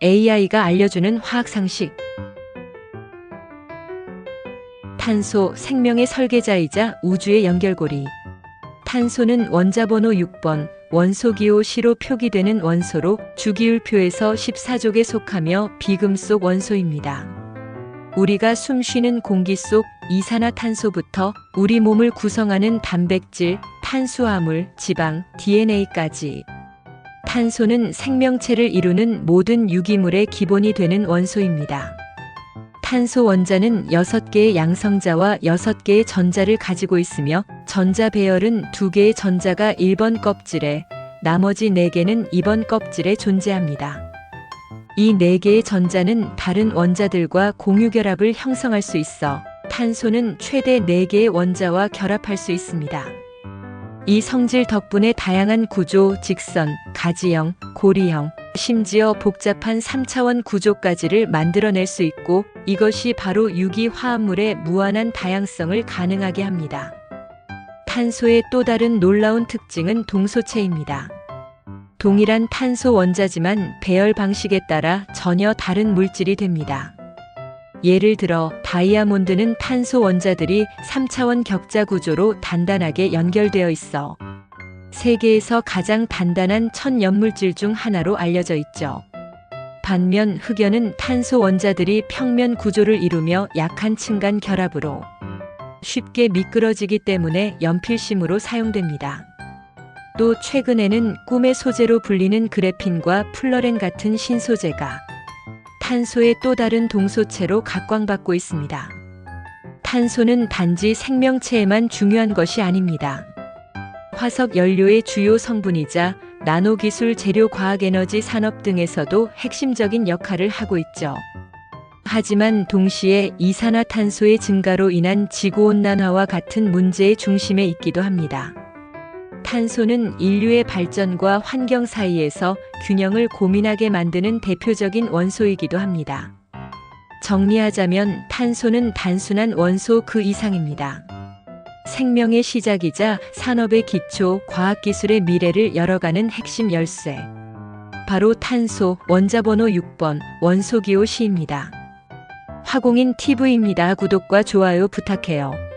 AI가 알려주는 화학 상식. 탄소, 생명의 설계자이자 우주의 연결고리. 탄소는 원자 번호 6번, 원소기호 C로 표기되는 원소로 주기율표에서 14족에 속하며 비금속 원소입니다. 우리가 숨 쉬는 공기 속 이산화탄소부터 우리 몸을 구성하는 단백질, 탄수화물, 지방, DNA까지 탄소는 생명체를 이루는 모든 유기물의 기본이 되는 원소입니다. 탄소 원자는 6개의 양성자와 6개의 전자를 가지고 있으며 전자 배열은 2개의 전자가 1번 껍질에 나머지 4개는 2번 껍질에 존재합니다. 이 4개의 전자는 다른 원자들과 공유 결합을 형성할 수 있어 탄소는 최대 4개의 원자와 결합할 수 있습니다. 이 성질 덕분에 다양한 구조, 직선, 가지형, 고리형, 심지어 복잡한 3차원 구조까지를 만들어낼 수 있고 이것이 바로 유기 화합물의 무한한 다양성을 가능하게 합니다. 탄소의 또 다른 놀라운 특징은 동소체입니다. 동일한 탄소 원자지만 배열 방식에 따라 전혀 다른 물질이 됩니다. 예를 들어 다이아몬드는 탄소 원자들이 3차원 격자 구조로 단단하게 연결되어 있어 세계에서 가장 단단한 천연물질 중 하나로 알려져 있죠. 반면 흑연은 탄소 원자들이 평면 구조를 이루며 약한 층간 결합으로 쉽게 미끄러지기 때문에 연필심으로 사용됩니다. 또 최근에는 꿈의 소재로 불리는 그래핀과 플러렌 같은 신소재가 탄소의 또 다른 동소체로 각광받고 있습니다. 탄소는 단지 생명체에만 중요한 것이 아닙니다. 화석 연료의 주요 성분이자 나노기술 재료 과학 에너지 산업 등에서도 핵심적인 역할을 하고 있죠. 하지만 동시에 이산화탄소의 증가로 인한 지구온난화와 같은 문제의 중심에 있기도 합니다. 탄소는 인류의 발전과 환경 사이에서 균형을 고민하게 만드는 대표적인 원소이기도 합니다. 정리하자면 탄소는 단순한 원소 그 이상입니다. 생명의 시작이자 산업의 기초, 과학기술의 미래를 열어가는 핵심 열쇠. 바로 탄소, 원자번호 6번, 원소기호 C입니다. 화공인 TV입니다. 구독과 좋아요 부탁해요.